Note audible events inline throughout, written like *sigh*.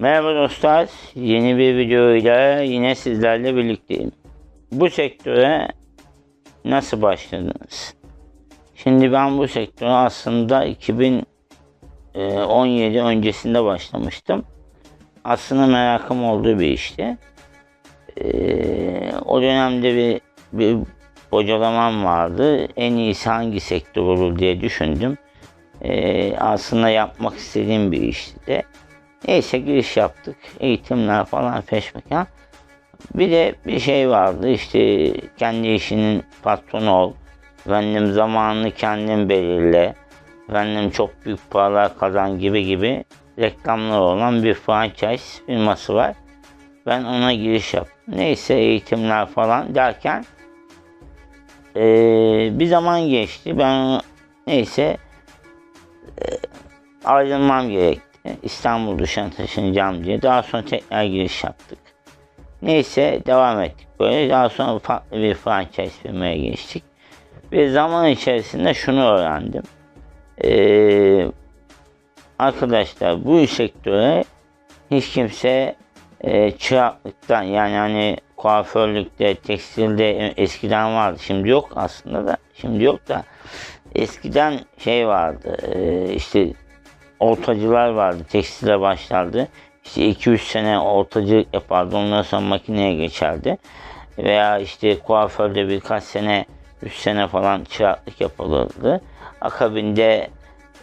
Merhaba dostlar, yeni bir videoyla yine sizlerle birlikteyim. Bu sektöre nasıl başladınız? Şimdi ben bu sektöre aslında 2017 öncesinde başlamıştım. Aslında merakım olduğu bir işti. Ee, o dönemde bir, bir bocalamam vardı. En iyisi hangi sektör olur diye düşündüm. Ee, aslında yapmak istediğim bir işti de. Neyse giriş yaptık. Eğitimler falan peşmekan. Bir de bir şey vardı işte kendi işinin patronu ol. Efendim zamanını kendin belirle. Efendim çok büyük paralar kazan gibi gibi reklamlar olan bir franchise firması var. Ben ona giriş yaptım. Neyse eğitimler falan derken eee, bir zaman geçti. Ben neyse eee, ayrılmam gerekti. İstanbul dışına taşınacağım diye. Daha sonra tekrar giriş yaptık. Neyse devam ettik böyle. Daha sonra farklı bir franchise firmaya geçtik. Ve zaman içerisinde şunu öğrendim. Ee, arkadaşlar bu sektöre hiç kimse e, çıraklıktan yani hani kuaförlükte, tekstilde eskiden vardı. Şimdi yok aslında da. Şimdi yok da eskiden şey vardı. e, işte ortacılar vardı. Tekstile başlardı. İşte 2-3 sene ortacılık yapardı. Ondan sonra makineye geçerdi. Veya işte kuaförde birkaç sene 3 sene falan çıraklık yapılırdı. Akabinde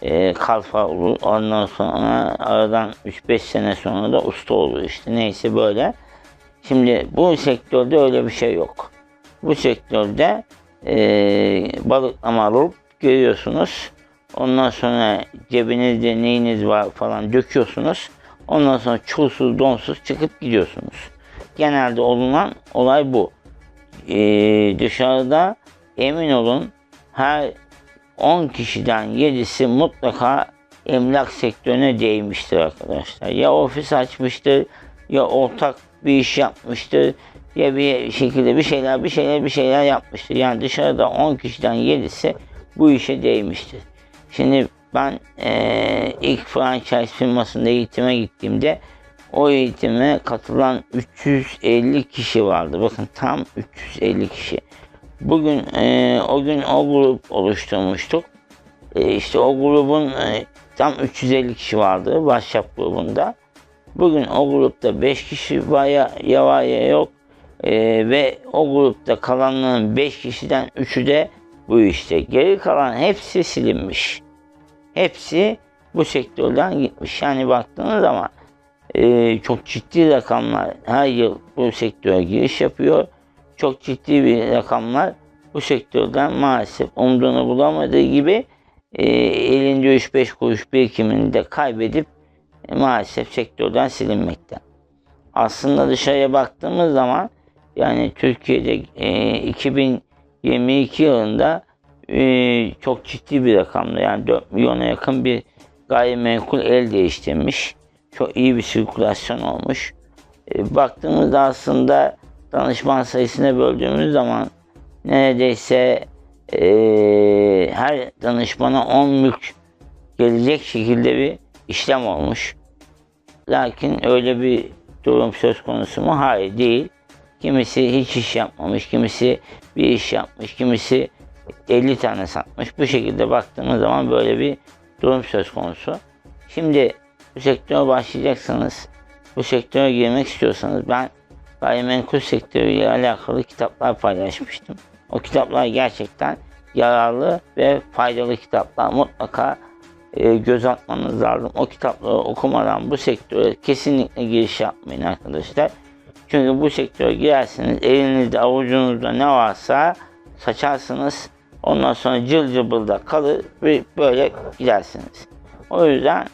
e, kalfa olur. Ondan sonra aradan 3-5 sene sonra da usta olur işte. Neyse böyle. Şimdi bu sektörde öyle bir şey yok. Bu sektörde e, balıklama alıp görüyorsunuz. Ondan sonra cebinizde neyiniz var falan döküyorsunuz. Ondan sonra çulsuz donsuz çıkıp gidiyorsunuz. Genelde olunan olay bu. Ee, dışarıda emin olun her 10 kişiden 7'si mutlaka emlak sektörüne değmiştir arkadaşlar. Ya ofis açmıştır ya ortak bir iş yapmıştır ya bir şekilde bir şeyler bir şeyler bir şeyler yapmıştır. Yani dışarıda 10 kişiden 7'si bu işe değmiştir. Şimdi ben eee, ilk franchise firmasında eğitime gittiğimde o eğitime katılan 350 kişi vardı. Bakın tam 350 kişi. Bugün eee, o gün o grup oluşturmuştuk. E, işte o grubun e, tam 350 kişi vardı WhatsApp grubunda. Bugün o grupta 5 kişi var ya, ya var ya yok. E, ve o grupta kalanların 5 kişiden 3'ü de bu işte. Geri kalan hepsi silinmiş. Hepsi bu sektörden gitmiş. Yani baktığınız zaman e, çok ciddi rakamlar her yıl bu sektöre giriş yapıyor. Çok ciddi bir rakamlar bu sektörden maalesef umduğunu bulamadığı gibi e, elinde 3-5 kuruş birikimini de kaybedip e, maalesef sektörden silinmekte. Aslında dışarıya baktığımız zaman yani Türkiye'de e, 2022 yılında e, çok ciddi bir rakamda yani 4 milyona yakın bir gayrimenkul el değiştirmiş. Çok iyi bir sirkülasyon olmuş. E, baktığımızda aslında danışman sayısına böldüğümüz zaman neredeyse e, her danışmana 10 mülk gelecek şekilde bir işlem olmuş. Lakin öyle bir durum söz konusu mu? Hayır değil. Kimisi hiç iş yapmamış, kimisi bir iş yapmış, kimisi 50 tane satmış. Bu şekilde baktığımız zaman böyle bir durum söz konusu. Şimdi bu sektöre başlayacaksınız, bu sektöre girmek istiyorsanız ben gayrimenkul sektörüyle alakalı kitaplar paylaşmıştım. O kitaplar gerçekten yararlı ve faydalı kitaplar. Mutlaka e, göz atmanız lazım. O kitapları okumadan bu sektöre kesinlikle giriş yapmayın arkadaşlar. Çünkü bu sektöre girersiniz elinizde avucunuzda ne varsa saçarsınız. Ondan sonra cıl cıbılda kalır ve böyle gidersiniz. O yüzden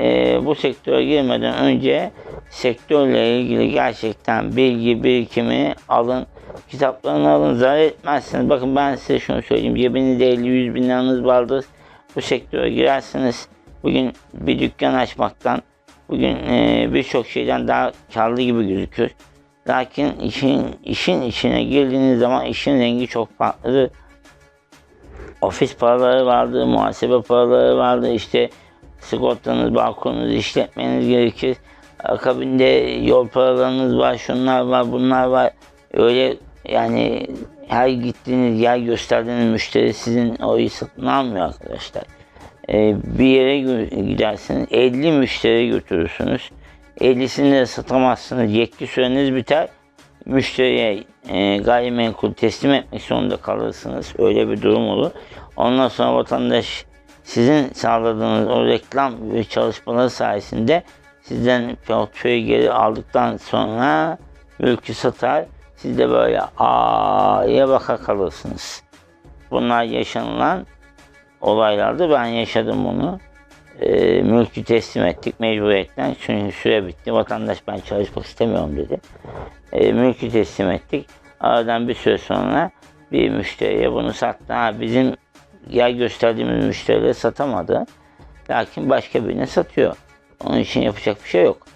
e, bu sektöre girmeden önce sektörle ilgili gerçekten bilgi birikimi alın. Kitaplarını alın zarar etmezsiniz. Bakın ben size şunu söyleyeyim. Cebinizde 50-100 bin liranız vardır. Bu sektöre girersiniz. Bugün bir dükkan açmaktan bugün e, birçok şeyden daha karlı gibi gözükür. Lakin işin işin içine girdiğiniz zaman işin rengi çok farklıdır. Ofis paraları vardı, muhasebe paraları vardı, işte sigortanız, balkonunuz işletmeniz gerekir. Akabinde yol paralarınız var, şunlar var, bunlar var. Öyle yani her gittiğiniz yer gösterdiğiniz müşteri sizin o satın almıyor arkadaşlar. Ee, bir yere gidersiniz 50 müşteri götürürsünüz. 50'sini de satamazsınız. Yetki süreniz biter. Müşteriye e, gayrimenkul teslim etmek zorunda kalırsınız. Öyle bir durum olur. Ondan sonra vatandaş sizin sağladığınız o reklam ve çalışmaları sayesinde sizden portföyü geri aldıktan sonra mülkü satar. Siz de böyle a'ya baka kalırsınız. Bunlar yaşanılan olaylardı. Ben yaşadım bunu. Ee, mülkü teslim ettik mecburiyetten. Çünkü süre bitti. Vatandaş ben çalışmak istemiyorum dedi. Ee, mülkü teslim ettik. Aradan bir süre sonra bir müşteriye bunu sattı. Ha, bizim yer gösterdiğimiz müşterileri satamadı. Lakin başka birine satıyor. Onun için yapacak bir şey yok.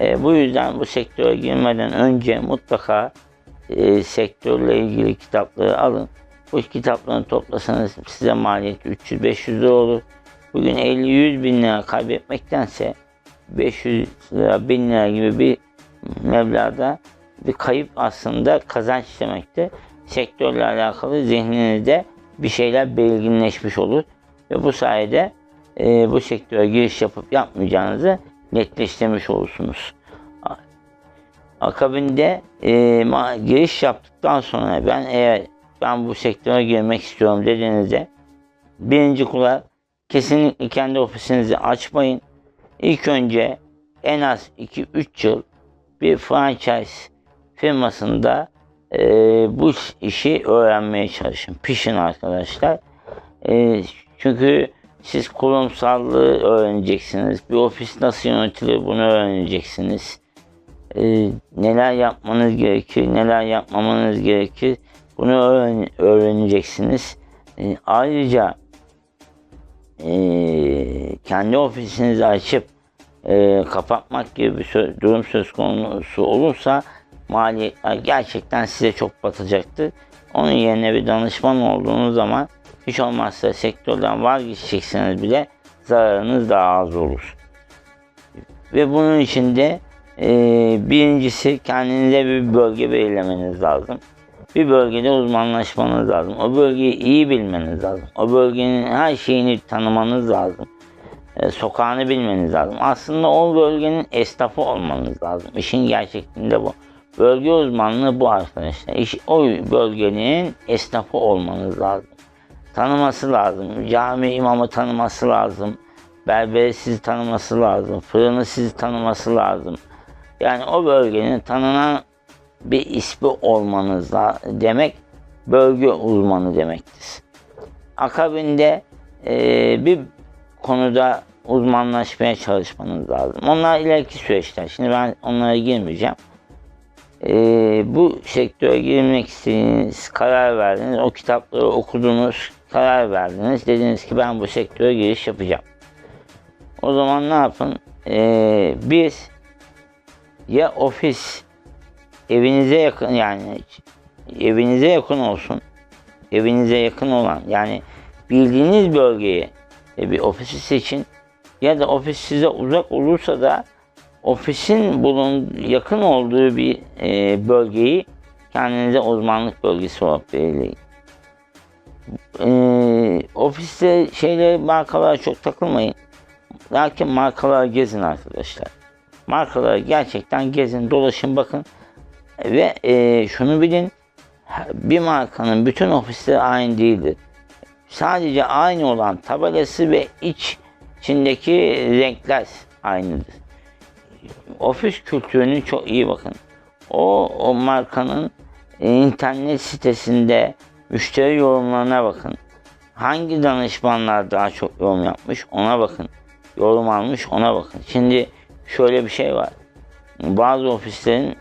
Ee, bu yüzden bu sektöre girmeden önce mutlaka e, sektörle ilgili kitapları alın. Bu kitapları toplasanız size maliyeti 300-500 lira olur. Bugün 50-100 bin lira kaybetmektense 500 lira, 1000 lira gibi bir meblağda bir kayıp aslında kazanç demektir. Sektörle alakalı zihninizde bir şeyler belirginleşmiş olur. Ve bu sayede e, bu sektöre giriş yapıp yapmayacağınızı netleştirmiş olursunuz. Akabinde e, giriş yaptıktan sonra ben eğer ben bu sektöre girmek istiyorum dediğinizde birinci kulağı kesinlikle kendi ofisinizi açmayın. İlk önce en az 2-3 yıl bir franchise firmasında e, bu işi öğrenmeye çalışın. Pişin arkadaşlar. E, çünkü siz kurumsallığı öğreneceksiniz. Bir ofis nasıl yönetilir bunu öğreneceksiniz. E, neler yapmanız gerekir, neler yapmamanız gerekir. Bunu öğren- öğreneceksiniz. E, ayrıca e, kendi ofisinizi açıp e, kapatmak gibi bir sö- durum söz konusu olursa maliyetler gerçekten size çok batacaktır. Onun yerine bir danışman olduğunuz zaman hiç olmazsa sektörden vazgeçecekseniz bile zararınız daha az olur. Ve bunun için de e, birincisi kendinize bir bölge belirlemeniz lazım. Bir bölgede uzmanlaşmanız lazım. O bölgeyi iyi bilmeniz lazım. O bölgenin her şeyini tanımanız lazım. E, sokağını bilmeniz lazım. Aslında o bölgenin esnafı olmanız lazım. İşin gerçekliğinde bu. Bölge uzmanlığı bu arkadaşlar. İş, o bölgenin esnafı olmanız lazım. Tanıması lazım. Cami imamı tanıması lazım. Berberi sizi tanıması lazım. Fırını sizi tanıması lazım. Yani o bölgenin tanınan bir ismi olmanız demek bölge uzmanı demektir. Akabinde e, bir konuda uzmanlaşmaya çalışmanız lazım. Onlar ileriki süreçler. Şimdi ben onlara girmeyeceğim. E, bu sektöre girmek istediğiniz, karar verdiniz, o kitapları okudunuz, karar verdiniz. Dediniz ki ben bu sektöre giriş yapacağım. O zaman ne yapın? E, biz ya ofis evinize yakın yani evinize yakın olsun. Evinize yakın olan yani bildiğiniz bölgeye bir ofisi seçin. Ya da ofis size uzak olursa da ofisin bulun yakın olduğu bir e, bölgeyi kendinize uzmanlık bölgesi olarak belirleyin. E, ofiste şeyleri markalara çok takılmayın. Lakin markalara gezin arkadaşlar. Markalara gerçekten gezin, dolaşın, bakın. Ve e, şunu bilin, bir markanın bütün ofisleri aynı değildir. Sadece aynı olan tabelası ve iç içindeki renkler aynıdır. Ofis kültürünü çok iyi bakın. O, o markanın internet sitesinde müşteri yorumlarına bakın. Hangi danışmanlar daha çok yorum yapmış ona bakın. Yorum almış ona bakın. Şimdi şöyle bir şey var. Bazı ofislerin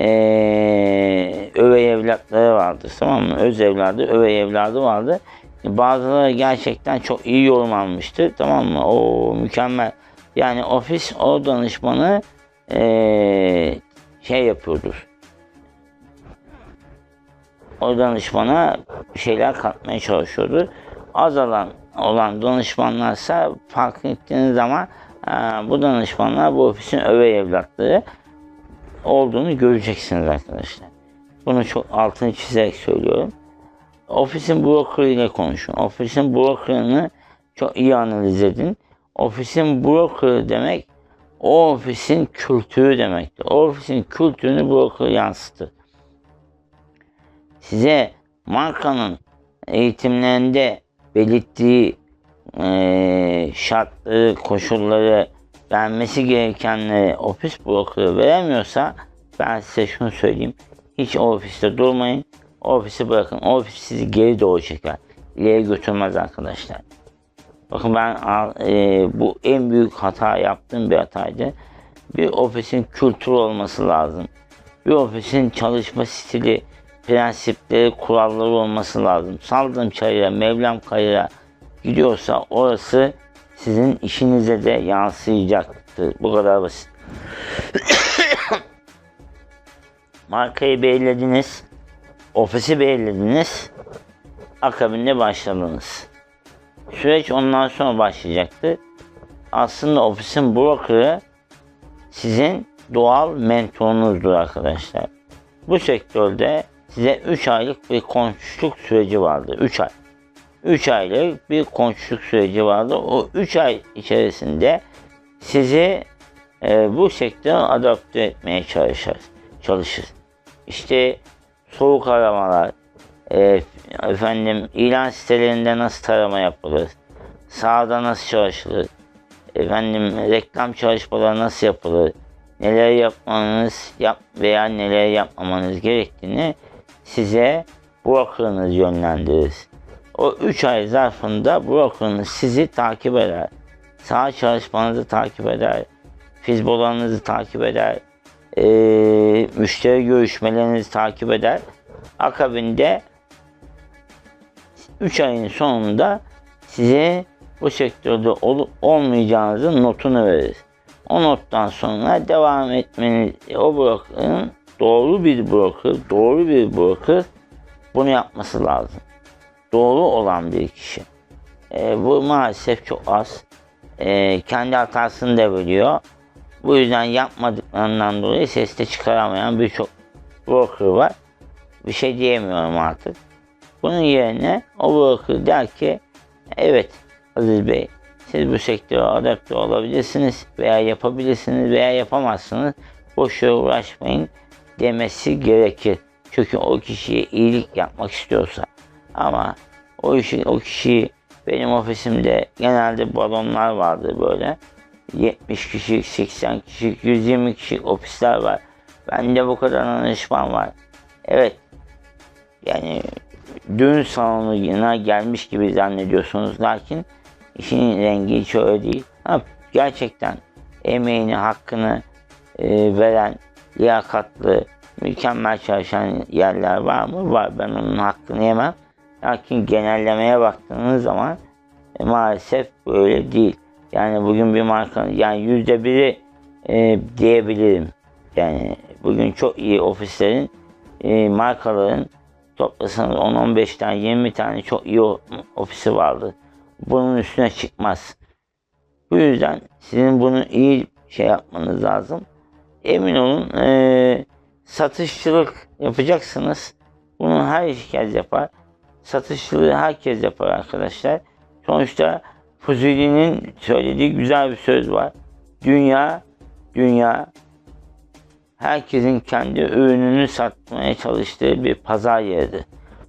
ee, övey evlatları vardı tamam mı? Öz evladı, övey evladı vardı. Bazıları gerçekten çok iyi yorum almıştı tamam mı? O mükemmel. Yani ofis o danışmanı ee, şey yapıyordur. O danışmana şeyler katmaya çalışıyordur. Az alan olan danışmanlarsa fark ettiğiniz zaman Ha, bu danışmanlar bu ofisin öve evlatları olduğunu göreceksiniz arkadaşlar. Bunu çok altını çizerek söylüyorum. Ofisin broker ile konuşun. Ofisin brokerını çok iyi analiz edin. Ofisin broker demek o ofisin kültürü demektir. O ofisin kültürünü broker yansıtır. Size markanın eğitimlerinde belirttiği eee şartları, koşulları, vermesi gerekenleri ofis brokerı veremiyorsa ben size şunu söyleyeyim. Hiç ofiste durmayın. Ofisi bırakın. Ofis sizi geri doğru çeker. İleri götürmez arkadaşlar. Bakın ben e, bu en büyük hata yaptığım bir hataydı. Bir ofisin kültürü olması lazım. Bir ofisin çalışma stili, prensipleri, kuralları olması lazım. Saldığım çayıra, Mevlam kayıra gidiyorsa orası sizin işinize de yansıyacaktır. Bu kadar basit. *coughs* Markayı belirlediniz. Ofisi belirlediniz. Akabinde başladınız. Süreç ondan sonra başlayacaktı. Aslında ofisin brokerı sizin doğal mentorunuzdur arkadaşlar. Bu sektörde size 3 aylık bir konuşluk süreci vardı. 3 ay. 3 aylık bir konuşluk süreci vardı. O 3 ay içerisinde sizi e, bu sektöre adapte etmeye çalışır. çalışır. İşte soğuk aramalar, e, efendim ilan sitelerinde nasıl tarama yapılır, sahada nasıl çalışılır, efendim reklam çalışmaları nasıl yapılır, neler yapmanız yap veya neler yapmamanız gerektiğini size brokerınız yönlendirir. O 3 ay zarfında brokerınız sizi takip eder. Sağ çalışmanızı takip eder. Fizbolarınızı takip eder. E, müşteri görüşmelerinizi takip eder. Akabinde 3 ayın sonunda size bu sektörde olup olmayacağınızın notunu verir. O nottan sonra devam etmeniz, o brokerın doğru bir broker, doğru bir broker bunu yapması lazım. Doğru olan bir kişi. E, bu maalesef çok az. E, kendi hatasını da biliyor. Bu yüzden yapmadıklarından dolayı ses de çıkaramayan birçok broker var. Bir şey diyemiyorum artık. Bunun yerine o broker der ki evet Aziz Bey siz bu sektöre adapte olabilirsiniz veya yapabilirsiniz veya yapamazsınız. Boş uğraşmayın demesi gerekir. Çünkü o kişiye iyilik yapmak istiyorsa. Ama o işi, o kişiyi benim ofisimde genelde balonlar vardı böyle. 70 kişilik, 80 kişilik, 120 kişilik ofisler var. Bende bu kadar danışman var. Evet. Yani düğün salonuna gelmiş gibi zannediyorsunuz. Lakin işin rengi hiç öyle değil. Ha, gerçekten emeğini, hakkını e, veren, liyakatlı, mükemmel çalışan yerler var mı? Var. Ben onun hakkını yemem. Lakin genellemeye baktığınız zaman e, maalesef böyle değil. Yani bugün bir marka, yani yüzde biri e, diyebilirim. Yani bugün çok iyi ofislerin, e, markaların toplasanız 10-15 tane, 20 tane çok iyi ofisi vardı. Bunun üstüne çıkmaz. Bu yüzden sizin bunu iyi şey yapmanız lazım. Emin olun e, satışçılık yapacaksınız. Bunu her herkes yapar. Satışçılığı herkes yapar arkadaşlar. Sonuçta Fuzuli'nin söylediği güzel bir söz var. Dünya, dünya herkesin kendi ürününü satmaya çalıştığı bir pazar yeridir.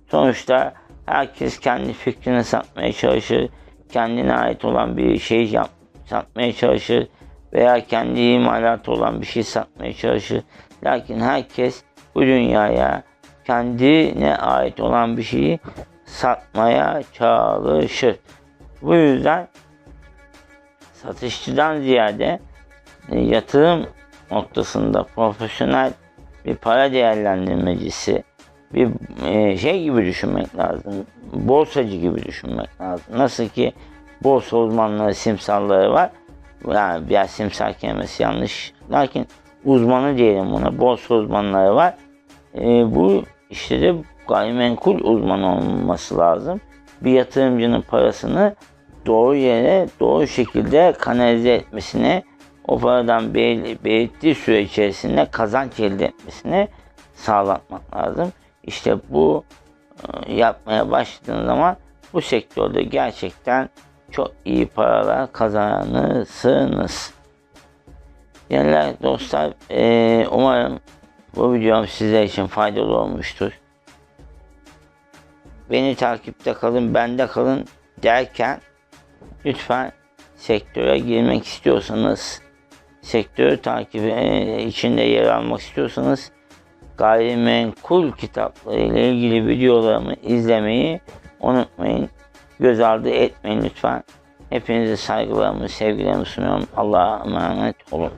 Sonuçta herkes kendi fikrini satmaya çalışır, kendine ait olan bir şey yap, satmaya çalışır veya kendi imalatı olan bir şey satmaya çalışır. Lakin herkes bu dünyaya kendine ait olan bir şeyi satmaya çalışır. Bu yüzden satışçıdan ziyade yatırım noktasında profesyonel bir para değerlendirmecisi bir e, şey gibi düşünmek lazım. Borsacı gibi düşünmek lazım. Nasıl ki borsa uzmanları, simsalları var. Yani biraz simsar kelimesi yanlış. Lakin uzmanı diyelim buna. Borsa uzmanları var. E, bu işte de gayrimenkul uzmanı olması lazım. Bir yatırımcının parasını doğru yere doğru şekilde kanalize etmesini, o paradan bel- belirttiği süre içerisinde kazanç elde etmesini sağlatmak lazım. İşte bu e, yapmaya başladığın zaman bu sektörde gerçekten çok iyi paralar kazanırsınız. Değerli dostlar, umarım bu videom sizler için faydalı olmuştur. Beni takipte kalın, bende kalın derken lütfen sektöre girmek istiyorsanız, sektörü takip e, içinde yer almak istiyorsanız gayrimenkul kitapları ile ilgili videolarımı izlemeyi unutmayın. Göz ardı etmeyin lütfen. Hepinize saygılarımı, sevgilerimi sunuyorum. Allah'a emanet olun.